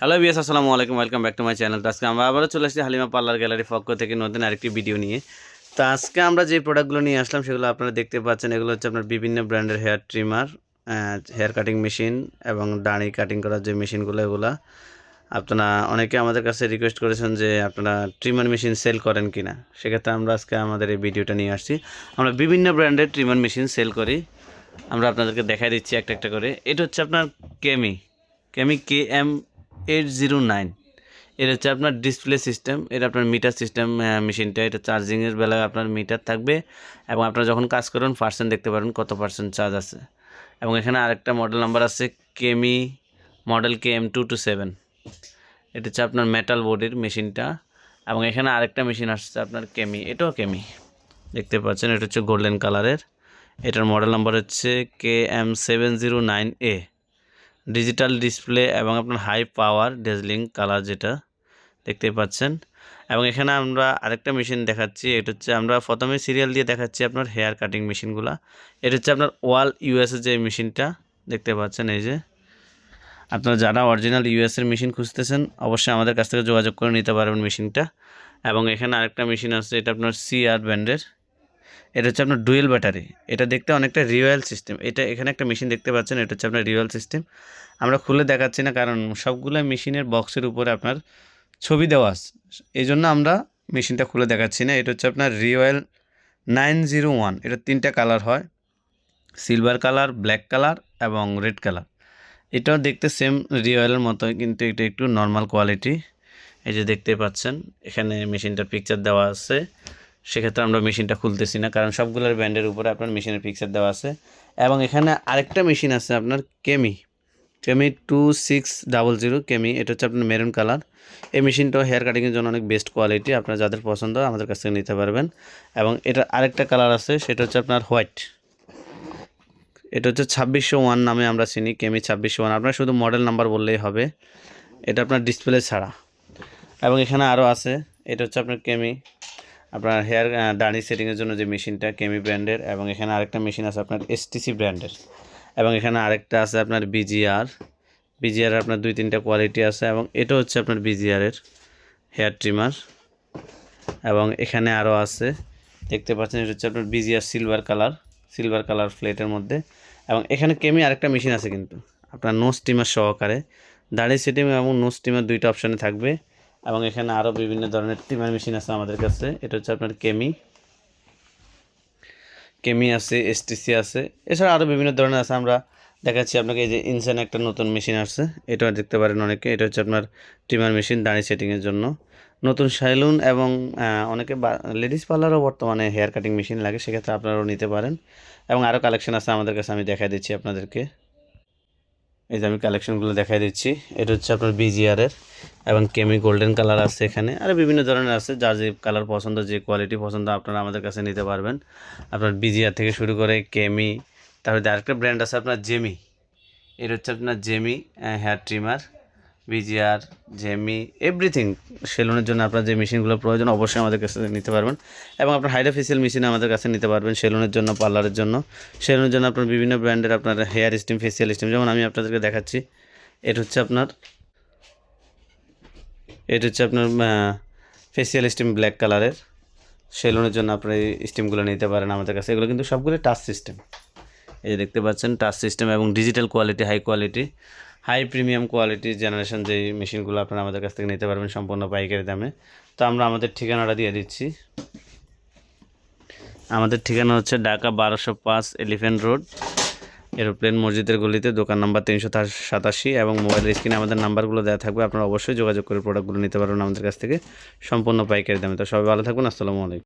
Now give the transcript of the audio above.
Hello BS আসসালামু আলাইকুম welcome back to my channel তো আজকে আমরা আবারও চলে আসছি হালিমা পার্লার গ্যালারি পক্ষ থেকে নতুন আরেকটি ভিডিও নিয়ে। তো আজকে আমরা যে প্রোডাক্টগুলো নিয়ে আসলাম, সেগুলো আপনারা দেখতে পাচ্ছেন। এগুলো হচ্ছে আপনার বিভিন্ন ব্র্যান্ডের hair trimmer hair cutting machine এবং দাড়ি কাটিং করার যে মেশিনগুলো এগুলো। আপনারা অনেকে আমাদের কাছে রিকোয়েস্ট করেছেন যে আপনারা ট্রিমার মেশিন সেল করেন কি না সেক্ষেত্রে আমরা আজকে আমাদের এই ভিডিওটা নিয়ে আসছি। আমরা বিভিন্ন ব্র্যান্ডের ট্রিমার মেশিন সেল করি। আমরা আপনাদেরকে দেখাই দিচ্ছি একটা একটা করে। এটা হচ্ছে আপনার Kemei Kemei K M eight zero nine এটা হচ্ছে আপনার ডিসপ্লে সিস্টেম এটা আপনার মিটার সিস্টেম মেশিনটা এটা চার্জিংয়ের বেলায় আপনার মিটার থাকবে এবং আপনারা যখন কাজ করুন পার্সেন্ট দেখতে পারেন কত পার্সেন্ট চার্জ আছে। এবং এখানে আরেকটা মডেল নাম্বার আছে Kemei model K M two two seven এটা হচ্ছে আপনার মেটাল বডির মেশিনটা এবং এখানে আরেকটা মেশিন আসছে আপনার কেমি এটাও কেমি দেখতে পাচ্ছেন, এটা হচ্ছে গোল্ডেন কালারের এটার মডেল নাম্বার হচ্ছে K M seven zero nine এ ডিজিটাল ডিসপ্লে এবং আপনার হাই পাওয়ার ডেজলিং কালার যেটা দেখতে পাচ্ছেন। এবং এখানে আমরা আরেকটা মেশিন দেখাচ্ছি, এটা হচ্ছে আমরা প্রথমে সিরিয়াল দিয়ে দেখাচ্ছি আপনার হেয়ার কাটিং মেশিনগুলো এটা হচ্ছে আপনার ওয়াল ইউএসের যে মেশিনটা দেখতে পাচ্ছেন এই যে। আপনারা যারা অরিজিনাল ইউএসের মেশিন খুঁজতেছেন, অবশ্যই আমাদের কাছ থেকে যোগাযোগ করে নিতে পারবেন মেশিনটা এবং এখানে আরেকটা মেশিন আছে, এটা আপনার সিআর ব্র্যান্ডের এটা হচ্ছে আপনার ডুয়েল ব্যাটারি। এটা দেখতে অনেকটা রিওয়েল সিস্টেম। এটা এখানে একটা মেশিন দেখতে পাচ্ছেন, এটা হচ্ছে আপনার রিওয়েল সিস্টেম। আমরা খুলে দেখাচ্ছি না, কারণ সবগুলো মেশিনের বক্সের উপরে আপনার ছবি দেওয়া আছে। এই জন্য আমরা মেশিনটা খুলে দেখাচ্ছি না। এটা হচ্ছে আপনার রিওয়েল নাইন জিরো ওয়ান। এটা তিনটা কালার হয়। সিলভার কালার, ব্ল্যাক কালার এবং রেড কালার। এটাও দেখতে সেম রিওয়েলের মতোই, কিন্তু এটা একটু নর্মাল কোয়ালিটি। এই যে দেখতে পাচ্ছেন, এখানে মেশিনটার পিকচার দেওয়া আছে। সেক্ষেত্রে আমরা মেশিনটা খুলতেছি না, কারণ সবগুলোর ব্র্যান্ডের উপরে আপনার মেশিনের পিকচার দেওয়া আছে। এবং এখানে আরেকটা মেশিন আছে আপনার কেমি কেমি টু সিক্স ডাবল জিরো কেমি এটা হচ্ছে আপনার মেরুন কালার এই মেশিনটাও হেয়ার কাটিংয়ের জন্য অনেক বেস্ট কোয়ালিটি আপনার যাদের পছন্দ আমাদের কাছ থেকে নিতে পারবেন। এবং এটা আরেকটা কালার আছে, সেটা হচ্ছে আপনার হোয়াইট এটা হচ্ছে ছাব্বিশশো ওয়ান নামে আমরা চিনি কেমি ছাব্বিশশো ওয়ান। আপনার শুধু মডেল নাম্বার বললেই হবে, এটা আপনার ডিসপ্লে ছাড়া। এবং এখানে আরও আছে, এটা হচ্ছে আপনার কেমি আপনার হেয়ার দাড়ি সেটিংয়ের জন্য যে মেশিনটা, কেমি ব্র্যান্ডের, এবং এখানে আরেকটা মেশিন আছে আপনার এসটিসি ব্র্যান্ডের। এবং এখানে আরেকটা আছে আপনার বিজিআর। বিজিআর আপনার দুই তিনটা কোয়ালিটি আছে, এবং এটা হচ্ছে আপনার বিজিআরের হেয়ার ট্রিমার। এবং এখানে আরও আছে, দেখতে পাচ্ছেন এটা হচ্ছে আপনার BGR silver colour silver colour ফ্লেটের মধ্যে। এবং এখানে কেমি আরেকটা মেশিন আছে কিন্তু, আপনার নো স্টিমার সহকারে। দাড়ি সেটিং এবং নো স্টিমার দুইটা অপশানে থাকবে। এবং এখানে আরও বিভিন্ন ধরনের ট্রিমার মেশিন আছে আমাদের কাছে। এটা হচ্ছে আপনার কেমি কেমি আছে এসটিসি আছে। এছাড়া আরও বিভিন্ন ধরনের আছে। আমরা দেখাচ্ছি আপনাকে এই যে ইনসান একটা নতুন মেশিন আসছে। এটা দেখতে পারেন অনেকে। এটা হচ্ছে আপনার ট্রিমার মেশিন দাড়ি সেটিংয়ের জন্য। নতুন সেলুন এবং অনেকে লেডিস পার্লারও বর্তমানে হেয়ার কাটিং মেশিন লাগে। সেক্ষেত্রে আপনারাও নিতে পারেন। এবং আরও কালেকশন আছে আমাদের কাছে। আমি দেখাই দিচ্ছি আপনাদেরকে। এই যে আমি কালেকশনগুলো দেখাই দিচ্ছি। এটা হচ্ছে আপনার বিজিআরের এবং কেমি গোল্ডেন কালার আছে এখানে। আর বিভিন্ন ধরনের আছে যার যে কালার পছন্দ, যে কোয়ালিটি পছন্দ আপনারা আমাদের কাছে নিতে পারবেন। আপনার বিজিআর থেকে শুরু করে কেমি তারপরে আরেকটা ব্র্যান্ড আছে আপনার জেমি এটা হচ্ছে আপনার Gemei hair trimmer BGR, Gemei, everything. সেলুনের জন্য আপনার যে মেশিনগুলো প্রয়োজন, অবশ্যই আমাদের কাছে নিতে পারবেন। এবং আপনার হাইড্রা ফেসিয়াল মেশিন আমাদের কাছে নিতে পারবেন সেলুনের জন্য, পার্লারের জন্য। সেলুনের জন্য আপনার বিভিন্ন ব্র্যান্ডের আপনার হেয়ার স্টিম, ফেসিয়াল স্টিম, যেমন আমি আপনাদেরকে দেখাচ্ছি। এটা হচ্ছে আপনার, এটা হচ্ছে আপনার ফেসিয়াল স্টিম ব্ল্যাক কালারের। সেলুনের জন্য আপনার এই স্টিমগুলো নিতে পারেন আমাদের কাছে। এগুলো কিন্তু সবগুলো টাচ সিস্টেম। এই দেখতে পাচ্ছেন, টাচ সিস্টেম এবং digital quality, high quality. High premium quality generation যেই মেশিনগুলো আপনারা আমাদের কাছ থেকে নিতে পারবেন সম্পূর্ণ পাইকারি দামে। তো আমরা আমাদের ঠিকানাটা দিয়ে দিচ্ছি। আমাদের ঠিকানা হচ্ছে ঢাকা বারোশো পাঁচ এলিফেন্ট রোড, এরোপ্লেন মসজিদের গলিতে, দোকান নাম্বার তিনশো সাতাশি এবং মোবাইলের স্ক্রিনে আমাদের নাম্বারগুলো দেওয়া থাকবে। আপনারা অবশ্যই যোগাযোগ করে প্রোডাক্টগুলো নিতে পারবেন আমাদের কাছ থেকে সম্পূর্ণ পাইকারি দামে। তো সবাই ভালো থাকবেন, আসসালামু আলাইকুম।